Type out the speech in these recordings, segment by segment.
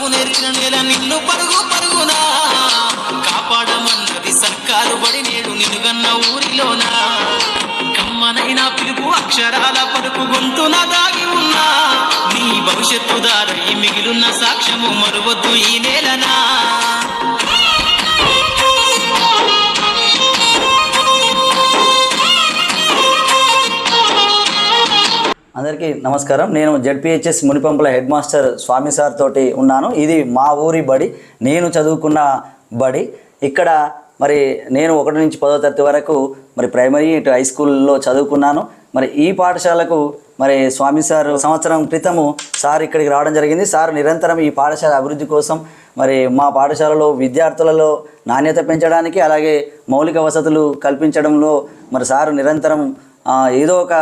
చదువు నేర్చిన నేల నిన్ను పరుగు పరుగునా? కాపాడమన్నది సర్కారు బడి నేడు నిన్నుగన్న ఊరిలోనా? కమ్మనైనా పిలుపు అక్షరాల పలుకు గొంతున దాగి ఉన్నా? నీ భవిష్యత్తు దారై మిగిలిన సాక్ష్యము మరువద్దు ఈ నేలనా? అందరికీ నమస్కారం. నేను ZPHS Munipampula headmaster Swamy sir తోటి ఉన్నాను. ఇది మా ఊరి బడి. నేను చదువుకున్న బడి. ఇక్కడ మరి నేను ఒకటి నుంచి పదో తరగతి వరకు మరి ప్రైమరీ ఇటు హై స్కూల్లో చదువుకున్నాను. మరి ఈ పాఠశాలకు మరి స్వామి సార్ సంవత్సరం క్రితము సార్ ఇక్కడికి రావడం జరిగింది. సార్ నిరంతరం ఈ పాఠశాల అభివృద్ధి కోసం మరి మా పాఠశాలలో విద్యార్థులలో నాణ్యత పెంచడానికి అలాగే మౌలిక వసతులు కల్పించడంలో మరి సారు నిరంతరం ఏదో ఒక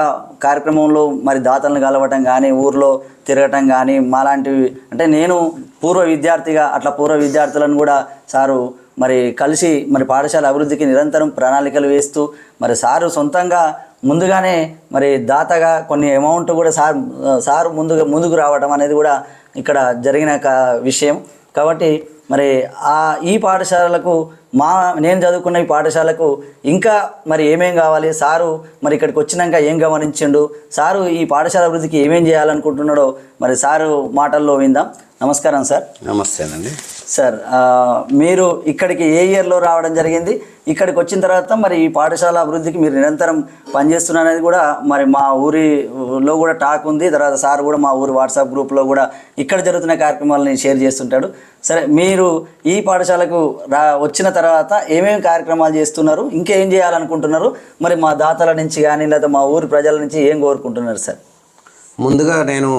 కార్యక్రమంలో మరి దాతలను కలవటం కానీ ఊర్లో తిరగటం కానీ మాలాంటివి అంటే నేను పూర్వ విద్యార్థిగా అట్లా పూర్వ విద్యార్థులను కూడా సారు మరి కలిసి మరి పాఠశాల అభివృద్ధికి నిరంతరం ప్రణాళికలు వేస్తూ మరి సారు సొంతంగా ముందుగానే మరి దాతగా కొన్ని అమౌంట్ కూడా సార్ సారు ముందుగా ముందుకు రావడం అనేది కూడా ఇక్కడ జరిగిన విషయం. కాబట్టి మరి ఆ ఈ పాఠశాలలకు మా నేను చదువుకున్న ఈ పాఠశాలకు ఇంకా మరి ఏమేం కావాలి? సారు మరి ఇక్కడికి వచ్చినాక ఏం గమనించిండు? సారు ఈ పాఠశాల అభివృద్ధికి ఏమేం చేయాలనుకుంటున్నాడో మరి సారు మాటల్లో విందాం. నమస్కారం సార్. నమస్తేనండి. సార్ మీరు ఇక్కడికి ఏ ఇయర్లో రావడం జరిగింది? ఇక్కడికి వచ్చిన తర్వాత మరి ఈ పాఠశాల అభివృద్ధికి మీరు నిరంతరం పనిచేస్తున్నారనేది కూడా మరి మా ఊరిలో కూడా టాక్ ఉంది. తర్వాత సార్ కూడా మా ఊరి వాట్సాప్ గ్రూప్లో కూడా ఇక్కడ జరుగుతున్న కార్యక్రమాలని షేర్ చేస్తుంటాడు. సరే మీరు ఈ పాఠశాలకు రా వచ్చిన తర్వాత ఏమేమి కార్యక్రమాలు చేస్తున్నారు? ఇంకేం చేయాలనుకుంటున్నారు? మరి మా దాతల నుంచి కానీ లేదా మా ఊరి ప్రజల నుంచి ఏం కోరుకుంటున్నారు సార్? ముందుగా నేను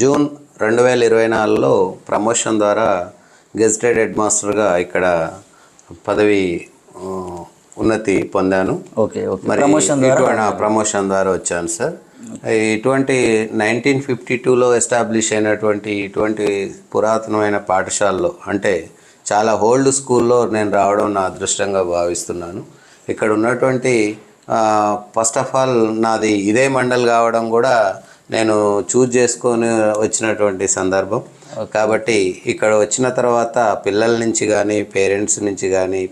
జూన్ రెండు వేల ఇరవై నాలుగులో ప్రమోషన్ ద్వారా గెజిటెడ్ హెడ్ మాస్టర్గా ఇక్కడ పదవి ఉన్నతి పొందాను. ఓకే ప్రమోషన్ ద్వారా? ప్రమోషన్ ద్వారా వచ్చాను సార్. ఇటువంటి నైన్టీన్ ఫిఫ్టీ టూలో ఎస్టాబ్లిష్ అయినటువంటి ఇటువంటి పురాతనమైన పాఠశాలలో అంటే చాలా ఓల్డ్ స్కూల్లో నేను రావడం నా అదృష్టంగా భావిస్తున్నాను. ఇక్కడ ఉన్నటువంటి ఫస్ట్ ఆఫ్ ఆల్ నాది ఇదే మండల్ కావడం కూడా నేను చూజ్ చేసుకొని వచ్చినటువంటి సందర్భం. కాబట్టి ఇక్కడ వచ్చిన తర్వాత పిల్లల నుంచి కానీ పేరెంట్స్ నుంచి కానీ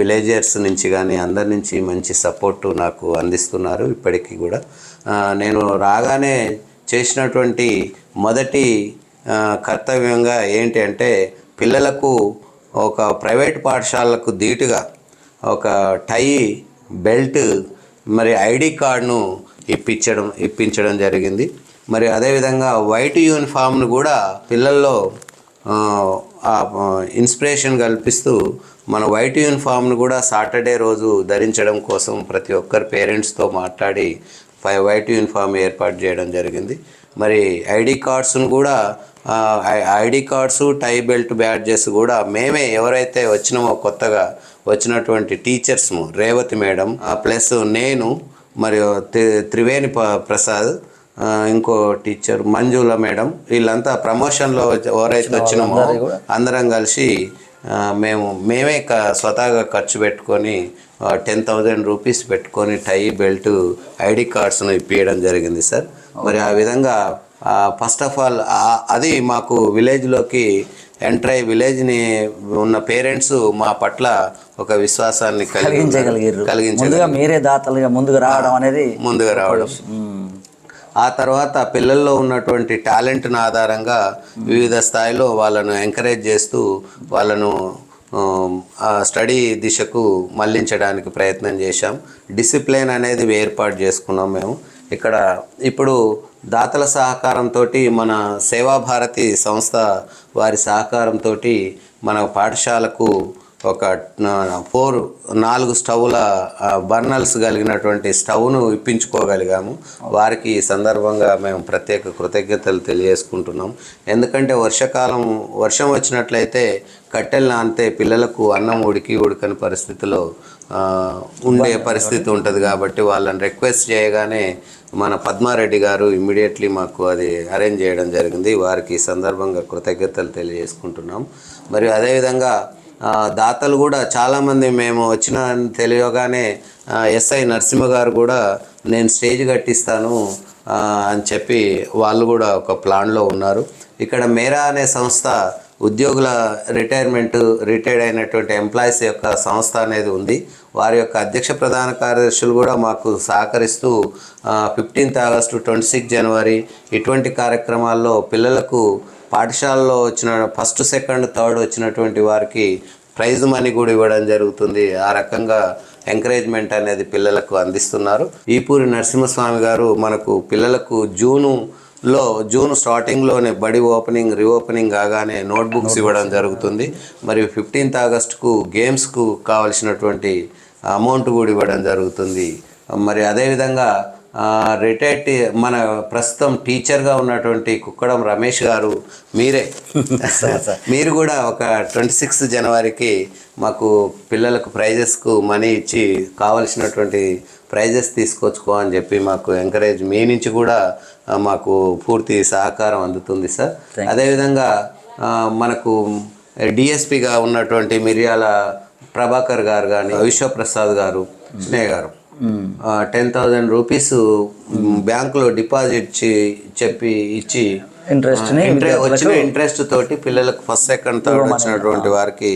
విలేజర్స్ నుంచి కానీ అందరి నుంచి మంచి సపోర్టు నాకు అందిస్తున్నారు ఇప్పటికీ కూడా. నేను రాగానే చేసినటువంటి మొదటి కర్తవ్యంగా ఏంటి అంటే పిల్లలకు ఒక ప్రైవేట్ పాఠశాలకు ధీటుగా ఒక టై బెల్ట్ మరి ఐడి కార్డును ఇప్పించడం ఇప్పించడం జరిగింది. మరి అదేవిధంగా వైట్ యూనిఫామ్ను కూడా పిల్లల్లో ఇన్స్పిరేషన్ కల్పిస్తూ మన వైట్ యూనిఫామ్ను కూడా సాటర్డే రోజు ధరించడం కోసం ప్రతి ఒక్కరి పేరెంట్స్తో మాట్లాడి ఫైవ్ వైట్ యూనిఫామ్ ఏర్పాటు చేయడం జరిగింది. మరి ఐడి కార్డ్స్ను కూడా ID cards tie belt badges కూడా మేమే ఎవరైతే వచ్చినామో కొత్తగా వచ్చినటువంటి టీచర్స్ము రేవతి మేడం ప్లస్ నేను మరియు త్రివేణి ప్రసాద్ ఇంకో టీచర్ మంజుల మేడం. వీళ్ళంతా ప్రమోషన్లో ఎవరైతే వచ్చినామో అందరం కలిసి మేము మేమే క- స్వతహాగా ఖర్చు పెట్టుకొని టెన్ థౌజండ్ రూపీస్ పెట్టుకొని టై బెల్ట్ ఐడి కార్డ్స్ను ఇప్పించడం జరిగింది సార్. మరి ఆ విధంగా ఫస్ట్ ఆఫ్ ఆల్ అది మాకు విలేజ్లోకి ఎంటర్ అయ్యి విలేజ్ని ఉన్న పేరెంట్స్ మా పట్ల ఒక విశ్వాసాన్ని కలిగి కలిగించగలిగారు. కలిగించ ముందుగా మీరే దాతలుగా ముందుగా రావడం అనేది ముందుగా రావడం. ఆ తర్వాత పిల్లల్లో ఉన్నటువంటి టాలెంట్ను ఆధారంగా వివిధ స్థాయిలో వాళ్ళను ఎంకరేజ్ చేస్తూ వాళ్ళను ఆ స్టడీ దిశకు మళ్ళించడానికి ప్రయత్నం చేశాం. డిసిప్లిన్ అనేది ఏర్పాటు చేసుకున్నాం మేము. ఇక్కడ ఇప్పుడు దాతల సహకారంతో మన సేవాభారతి సంస్థ వారి సహకారంతో మన పాఠశాలకు ఒక ఫోర్ నాలుగు స్టవ్ల బర్నల్స్ కలిగినటువంటి స్టవ్ను ఇప్పించుకోగలిగాము. వారికి ఈ సందర్భంగా మేము ప్రత్యేక కృతజ్ఞతలు తెలియజేసుకుంటున్నాం. ఎందుకంటే వర్షాకాలం వర్షం వచ్చినట్లయితే కట్టెలు నానితే పిల్లలకు అన్నం ఉడికి ఉడకని పరిస్థితిలో ఉండే పరిస్థితి ఉంటుంది కాబట్టి వాళ్ళని రిక్వెస్ట్ చేయగానే మన పద్మారెడ్డి గారు ఇమ్మీడియట్లీ మాకు అది అరేంజ్ చేయడం జరిగింది. వారికి ఈ సందర్భంగా కృతజ్ఞతలు తెలియజేసుకుంటున్నాం. మరియు అదేవిధంగా దాతలు కూడా చాలామంది మేము వచ్చిన తెలియగానే ఎస్ఐ నరసింహ గారు కూడా నేను స్టేజ్ కట్టిస్తాను అని చెప్పి వాళ్ళు కూడా ఒక ప్లాన్లో ఉన్నారు. ఇక్కడ మేరా అనే సంస్థ ఉద్యోగుల రిటైర్మెంట్ రిటైర్డ్ అయినటువంటి ఎంప్లాయీస్ యొక్క సంస్థ అనేది ఉంది. వారి యొక్క అధ్యక్ష ప్రధాన కార్యదర్శులు కూడా మాకు సహకరిస్తూ fifteenth August twenty six January ఇటువంటి కార్యక్రమాల్లో పిల్లలకు పాఠశాలలో వచ్చిన ఫస్ట్ సెకండ్ థర్డ్ వచ్చినటువంటి వారికి ప్రైజ్ మనీ కూడా ఇవ్వడం జరుగుతుంది. ఆ రకంగా ఎంకరేజ్మెంట్ అనేది పిల్లలకు అందిస్తున్నారు. ఈపూరి నరసింహస్వామి గారు మనకు పిల్లలకు జూను లో జూన్ స్టార్టింగ్లోనే బడి ఓపెనింగ్ రీఓపెనింగ్ కాగానే నోట్బుక్స్ ఇవ్వడం జరుగుతుంది. మరియు ఫిఫ్టీన్త్ ఆగస్టుకు గేమ్స్కు కావలసినటువంటి అమౌంట్ కూడా ఇవ్వడం జరుగుతుంది. మరి అదేవిధంగా రిటైర్డ్ మన ప్రస్తుతం టీచర్గా ఉన్నటువంటి కుక్కడం రమేష్ గారు మీరే. మీరు కూడా ఒక ట్వంటీ సిక్స్ జనవరికి మాకు పిల్లలకు ప్రైజెస్కు మనీ ఇచ్చి కావలసినటువంటి ప్రైజెస్ తీసుకొచ్చుకో అని చెప్పి మాకు ఎంకరేజ్ మీ నుంచి కూడా మాకు పూర్తి సహకారం అందుతుంది సార్. అదేవిధంగా మనకు డిఎస్పిగా ఉన్నటువంటి మిర్యాల ప్రభాకర్ గారు కానీ విశ్వప్రసాద్ గారు స్నేహ గారు టెన్ థౌజండ్ రూపీస్ బ్యాంకులో డిపాజిట్ చెప్పి ఇచ్చి Interest ని ఆ, ఇంట్రె- విద్యార్థులకు వచ్చిన ఇంట్రెస్ట్ తోటి పిల్లలకు ఫస్ట్ సెకండ్ థర్డ్ వచ్చినటువంటి వారికి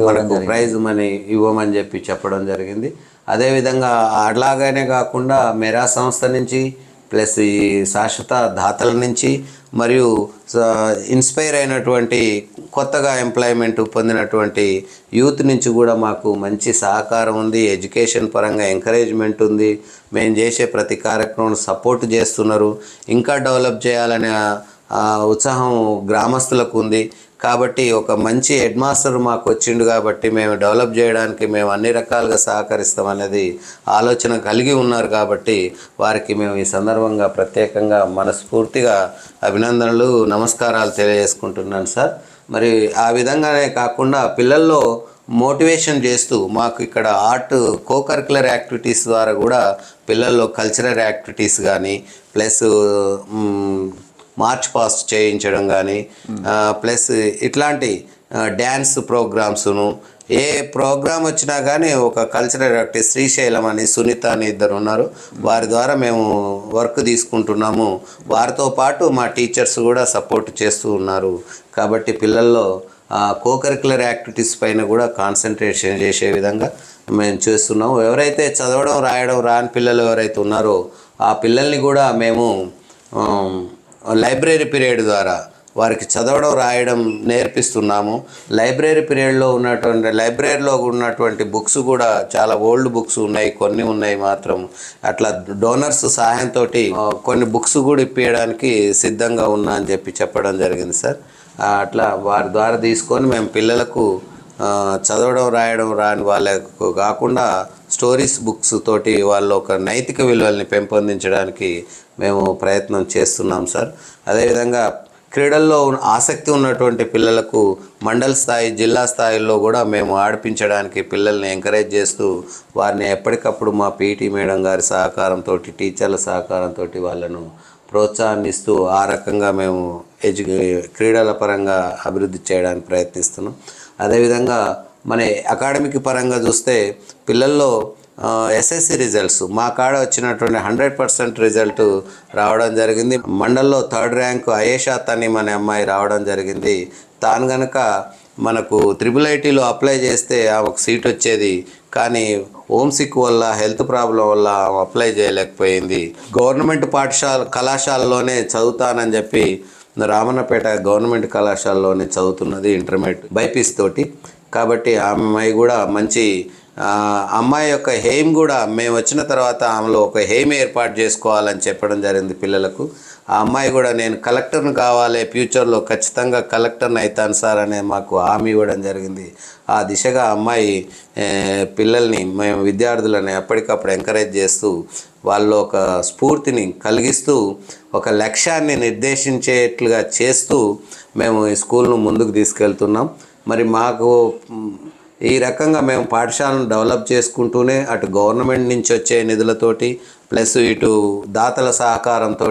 మనకు ప్రైజ్ మనీ ఇవ్వమని చెప్పి చెప్పడం జరిగింది. అదేవిధంగా అట్లాగానే కాకుండా మెరా సంస్థ నుంచి ప్లస్ ఈ శాశ్వత దాతల నుంచి మరియు ఇన్స్పైర్ అయినటువంటి కొత్తగా ఎంప్లాయ్మెంట్ పొందినటువంటి యూత్ నుంచి కూడా మాకు మంచి సహకారం ఉంది ఎడ్యుకేషన్ పరంగా ఎంకరేజ్మెంట్ ఉంది. మేము చేసే ప్రతి కార్యక్రమం సపోర్ట్ చేస్తున్నారు. ఇంకా డెవలప్ చేయాలనే ఉత్సాహం గ్రామస్తులకు ఉంది. కాబట్టి ఒక మంచి హెడ్ మాస్టర్ మాకు వచ్చిండు కాబట్టి మేము డెవలప్ చేయడానికి మేము అన్ని రకాలుగా సహకరిస్తాం అనేది ఆలోచన కలిగి ఉన్నారు కాబట్టి వారికి మేము ఈ సందర్భంగా ప్రత్యేకంగా మనస్ఫూర్తిగా అభినందనలు నమస్కారాలు తెలియజేసుకుంటున్నాను సార్. మరి ఆ విధంగానే కాకుండా పిల్లల్లో మోటివేషన్ చేస్తూ మాకు ఇక్కడ ఆర్ట్ కో కరికులర్ యాక్టివిటీస్ ద్వారా కూడా పిల్లల్లో కల్చరల్ యాక్టివిటీస్ కానీ ప్లస్ మార్చ్ పాస్ట్ చేయించడం కానీ ప్లస్ ఇట్లాంటి డ్యాన్స్ ప్రోగ్రామ్స్ను ఏ ప్రోగ్రామ్ వచ్చినా కానీ ఒక కల్చరల్ యాక్టివ్ శ్రీశైలం అని సునీత అని ఇద్దరు ఉన్నారు. వారి ద్వారా మేము వర్క్ తీసుకుంటున్నాము. వారితో పాటు మా టీచర్స్ కూడా సపోర్ట్ చేస్తూ ఉన్నారు. కాబట్టి పిల్లల్లో కోకరికులర్ యాక్టివిటీస్ పైన కూడా కాన్సన్ట్రేషన్ చేసే విధంగా మేము చేస్తున్నాము. ఎవరైతే చదవడం రాయడం రాని పిల్లలు ఎవరైతే ఉన్నారో ఆ పిల్లల్ని కూడా మేము లైబ్రరీ పీరియడ్ ద్వారా వారికి చదవడం రాయడం నేర్పిస్తున్నాము. లైబ్రరీ పీరియడ్లో ఉన్నటువంటి లైబ్రరీలో ఉన్నటువంటి బుక్స్ కూడా చాలా ఓల్డ్ బుక్స్ ఉన్నాయి కొన్ని ఉన్నాయి మాత్రం. అట్లా డోనర్స్ సహాయంతో కొన్ని బుక్స్ కూడా ఇప్పించడానికి సిద్ధంగా ఉన్నా అని చెప్పి చెప్పడం జరిగింది సార్. అట్లా వారి ద్వారా తీసుకొని మేము పిల్లలకు చదవడం రాయడం రాని వాళ్ళకు కాకుండా స్టోరీస్ బుక్స్ తోటి వాళ్ళ ఒక నైతిక విలువల్ని పెంపొందించడానికి మేము ప్రయత్నం చేస్తున్నాం సార్. అదేవిధంగా క్రీడల్లో ఉన్న- ఆసక్తి ఉన్నటువంటి పిల్లలకు మండల స్థాయి జిల్లా స్థాయిలో కూడా మేము ఆడిపించడానికి పిల్లల్ని ఎంకరేజ్ చేస్తూ వారిని ఎప్పటికప్పుడు మా పీటీ మేడం గారి సహకారంతో టీచర్ల సహకారంతో వాళ్ళను ప్రోత్సాహాన్నిస్తూ ఆ రకంగా మేము ఎడ్యు క్రీడల పరంగా అభివృద్ధి చేయడానికి ప్రయత్నిస్తున్నాం. అదేవిధంగా మన అకాడమిక్ పరంగా చూస్తే పిల్లల్లో ఎస్ఎస్సి రిజల్ట్స్ మా కాడ వచ్చినటువంటి హండ్రెడ్ పర్సెంట్ రిజల్ట్ రావడం జరిగింది. మండల్లో థర్డ్ ర్యాంక్ అయేషా అని మన అమ్మాయి రావడం జరిగింది. తాను గనక మనకు త్రిబుల్ ఐటీలో అప్లై చేస్తే ఆమెకు సీట్ వచ్చేది. కానీ హోమ్ సిక్ వల్ల హెల్త్ ప్రాబ్లం వల్ల ఆమె అప్లై చేయలేకపోయింది. గవర్నమెంట్ పాఠశాల కళాశాలలోనే చదువుతానని చెప్పి రామన్నపేట గవర్నమెంట్ కళాశాలలోనే చదువుతున్నది ఇంటర్మీడియట్ బైపీస్ తోటి. కాబట్టి ఆ అమ్మాయి కూడా మంచి అమ్మాయి యొక్క హెయిమ్ కూడా మేము వచ్చిన తర్వాత ఆమెలో ఒక హెయిమ్ ఏర్పాటు చేసుకోవాలని చెప్పడం జరిగింది పిల్లలకు. ఆ అమ్మాయి కూడా నేను కలెక్టర్ని కావాలి ఫ్యూచర్లో ఖచ్చితంగా కలెక్టర్ని అవుతాను సార్ అనే మాకు హామీ ఇవ్వడం జరిగింది. ఆ దిశగా అమ్మాయి పిల్లల్ని మేము విద్యార్థులని ఎప్పటికప్పుడు ఎంకరేజ్ చేస్తూ వాళ్ళు ఒక స్ఫూర్తిని కలిగిస్తూ ఒక లక్ష్యాన్ని నిర్దేశించేట్లుగా చేస్తూ మేము ఈ స్కూల్ను ముందుకు తీసుకెళ్తున్నాం. మరి మాకు ఈ రకంగా మేము పాఠశాలను డెవలప్ చేసుకుంటూనే అటు గవర్నమెంట్ నుంచి వచ్చే నిధులతోటి ప్లస్ ఇటు దాతల సహకారంతో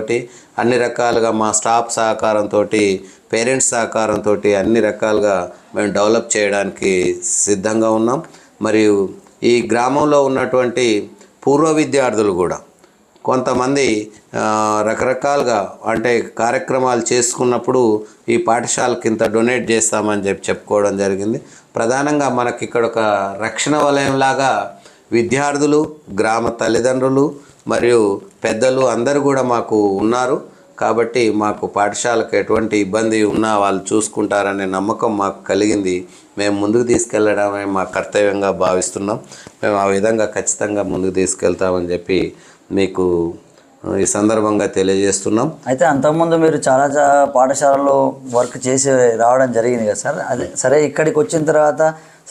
అన్ని రకాలుగా మా స్టాఫ్ సహకారంతో పేరెంట్స్ సహకారంతో అన్ని రకాలుగా మేము డెవలప్ చేయడానికి సిద్ధంగా ఉన్నాం. మరియు ఈ గ్రామంలో ఉన్నటువంటి పూర్వ విద్యార్థులు కూడా కొంతమంది రకరకాలుగా అంటే కార్యక్రమాలు చేసుకున్నప్పుడు ఈ పాఠశాలకి ఇంత డొనేట్ చేస్తామని చెప్పి చెప్పుకోవడం జరిగింది. ప్రధానంగా మనకి ఇక్కడ ఒక రక్షణ వలయంలాగా విద్యార్థులు గ్రామ తల్లిదండ్రులు మరియు పెద్దలు అందరూ కూడా మాకు ఉన్నారు. కాబట్టి మాకు పాఠశాలకు ఎటువంటి ఇబ్బంది ఉన్నా వాళ్ళు చూసుకుంటారనే నమ్మకం మాకు కలిగింది. మేము ముందుకు తీసుకెళ్ళడమే మా కర్తవ్యంగా భావిస్తున్నాం. మేము ఆ విధంగా ఖచ్చితంగా ముందుకు తీసుకెళ్తామని చెప్పి మీకు ఈ సందర్భంగా తెలియజేస్తున్నాం. అయితే అంతకుముందు మీరు చాలా పాఠశాలలో వర్క్ చేసి రావడం జరిగింది కదా సార్? అదే సరే ఇక్కడికి వచ్చిన తర్వాత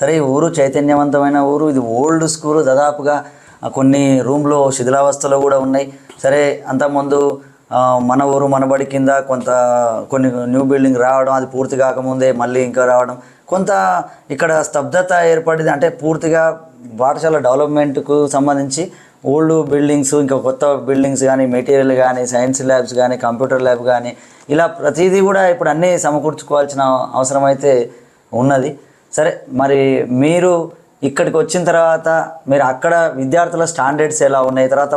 సరే ఈ ఊరు చైతన్యవంతమైన ఊరు ఇది ఓల్డ్ స్కూల్ దాదాపుగా కొన్ని రూమ్లో శిథిలావస్థలో కూడా ఉన్నాయి. సరే అంతకుముందు మన ఊరు మనబడి కింద కొంత కొన్ని న్యూ బిల్డింగ్ రావడం అది పూర్తి కాకముందే మళ్ళీ ఇంకా రావడం కొంత ఇక్కడ స్తబ్దత ఏర్పడింది. అంటే పూర్తిగా పాఠశాల డెవలప్మెంట్కు సంబంధించి ఓల్డ్ బిల్డింగ్స్ ఇంకా కొత్త బిల్డింగ్స్ కానీ మెటీరియల్ కానీ సైన్స్ ల్యాబ్స్ కానీ కంప్యూటర్ ల్యాబ్ కానీ ఇలా ప్రతిదీ కూడా ఇప్పుడు అన్నీ సమకూర్చుకోవాల్సిన అవసరం అయితే ఉన్నది. సరే మరి మీరు ఇక్కడికి వచ్చిన తర్వాత మీరు అక్కడ విద్యార్థుల స్టాండర్డ్స్ ఎలా ఉన్నాయి? తర్వాత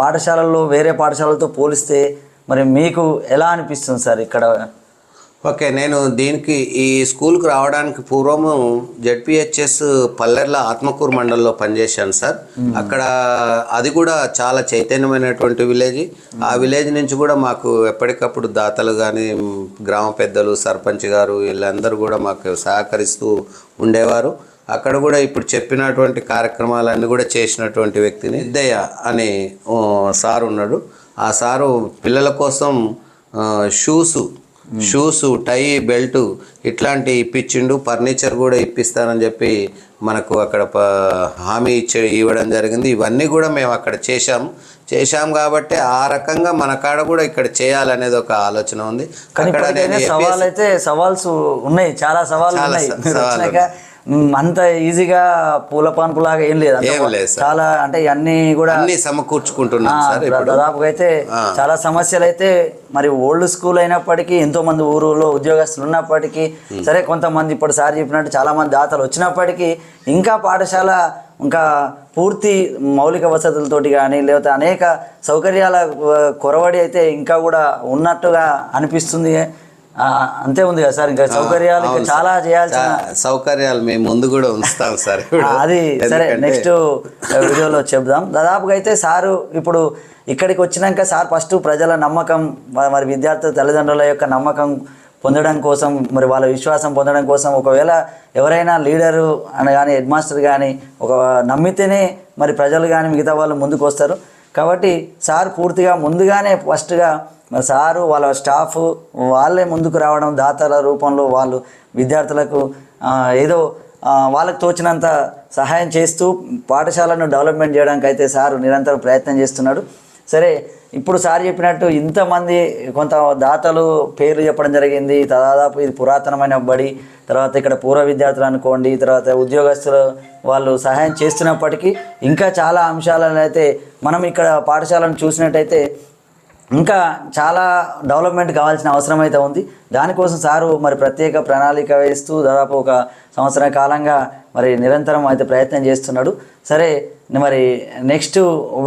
పాఠశాలల్లో వేరే పాఠశాలలతో పోలిస్తే మరి మీకు ఎలా అనిపిస్తుంది సార్ ఇక్కడ ఓకే నేను దీనికి ఈ స్కూల్కి రావడానికి పూర్వము జెడ్పిహెచ్ఎస్ పల్లెర్ల ఆత్మకూరు మండలంలో పనిచేశాను సార్. అక్కడ అది కూడా చాలా చైతన్యమైనటువంటి విలేజ్. ఆ విలేజ్ నుంచి కూడా మాకు ఎప్పటికప్పుడు దాతలు కానీ గ్రామ పెద్దలు సర్పంచ్ గారు వీళ్ళందరూ కూడా మాకు సహకరిస్తూ ఉండేవారు. అక్కడ కూడా ఇప్పుడు చెప్పినటువంటి కార్యక్రమాలన్నీ కూడా చేసినటువంటి వ్యక్తిని సిద్ధయ్య అనే సారు ఉన్నాడు. ఆ సారు పిల్లల కోసం షూసు షూస్ టై బెల్ట్ ఇట్లాంటి ఇప్పించిండు ఫర్నిచర్ కూడా ఇప్పిస్తానని చెప్పి మనకు అక్కడ హామీ ఇచ్చే ఇవ్వడం జరిగింది. ఇవన్నీ కూడా మేము అక్కడ చేశాం చేశాం కాబట్టి ఆ రకంగా మన కాడ కూడా ఇక్కడ చేయాలనేది ఒక ఆలోచన ఉంది. అక్కడ సవాల్ అయితే సవాల్స్ ఉన్నాయి. చాలా సవాళ్ళు ఉన్నాయి. అంత ఈజీగా పూల పాన్పులాగా ఏం లేదు అంత ఏం లేదు. చాలా అంటే ఇవన్నీ కూడా అన్ని సమకూర్చుకుంటున్నాం దాదాపుగా అయితే చాలా సమస్యలు అయితే మరి ఓల్డ్ స్కూల్ అయినప్పటికీ ఎంతో మంది ఊరులో ఉద్యోగస్తులు ఉన్నప్పటికీ సరే కొంతమంది ఇప్పుడు సార్ చెప్పినట్టు చాలా మంది దాతలు వచ్చినప్పటికీ ఇంకా పాఠశాల ఇంకా పూర్తి మౌలిక వసతులతోటి కానీ లేకపోతే అనేక సౌకర్యాల కొరవడి అయితే ఇంకా కూడా ఉన్నట్టుగా అనిపిస్తుంది. అంతే ఉంది కదా సార్. ఇంకా సౌకర్యాలు ఇంకా. చాలా చేయాల్సిన సౌకర్యాలు మేము ముందు కూడా ఉంచుతాం సార్ అది సరే నెక్స్ట్ వీడియోలో చెప్దాం. దాదాపుగా అయితే సారు ఇప్పుడు ఇక్కడికి వచ్చినాక సార్ ఫస్ట్ ప్రజల నమ్మకం మరి విద్యార్థుల తల్లిదండ్రుల యొక్క నమ్మకం పొందడం కోసం మరి వాళ్ళ విశ్వాసం పొందడం కోసం ఒకవేళ ఎవరైనా లీడరు అని కానీ హెడ్ మాస్టర్ కానీ ఒక నమ్మితేనే మరి ప్రజలు కానీ మిగతా వాళ్ళు ముందుకు వస్తారు. కాబట్టి సార్ పూర్తిగా ముందుగానే ఫస్ట్గా సారు వాళ్ళ స్టాఫ్ వాళ్ళే ముందుకు రావడం దాతల రూపంలో వాళ్ళు విద్యార్థులకు ఏదో వాళ్ళకు తోచినంత సహాయం చేస్తూ పాఠశాలను డెవలప్మెంట్ చేయడానికి అయితే సార్ నిరంతరం ప్రయత్నం చేస్తున్నాడు. సరే ఇప్పుడు సార్ చెప్పినట్టు ఇంతమంది కొంత దాతలు పేర్లు చెప్పడం జరిగింది. దాదాపు ఇది పురాతనమైన బడి. తర్వాత ఇక్కడ పూర్వ విద్యార్థులు అనుకోండి తర్వాత ఉద్యోగస్తులు వాళ్ళు సహాయం చేస్తున్నప్పటికీ ఇంకా చాలా అంశాలను అయితే మనం ఇక్కడ పాఠశాలను చూసినట్టయితే ఇంకా చాలా డెవలప్మెంట్ కావాల్సిన అవసరం అయితే ఉంది. దానికోసం సారు మరి ప్రత్యేక ప్రణాళిక వేస్తూ దాదాపు ఒక సంవత్సర కాలంగా మరి నిరంతరం అయితే ప్రయత్నం చేస్తున్నాడు. సరే మరి నెక్స్ట్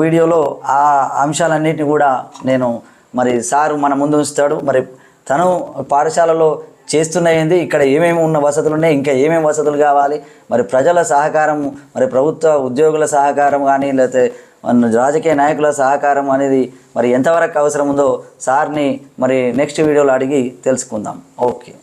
వీడియోలో ఆ అంశాలన్నిటిని కూడా నేను మరి సారు మన ముందు ఉంచుతాడు. మరి తను పాఠశాలలో చేస్తున్న ఇక్కడ ఏమేమి ఉన్న వసతులు ఉన్నాయి ఇంకా ఏమేమి వసతులు కావాలి మరి ప్రజల సహకారం మరి ప్రభుత్వ ఉద్యోగుల సహకారం కానీ లేకపోతే రాజకీయ నాయకుల సహకారం అనేది మరి ఎంతవరకు అవసరం ఉందో సార్ని మరి నెక్స్ట్ వీడియోలో అడిగి తెలుసుకుందాం. ఓకే.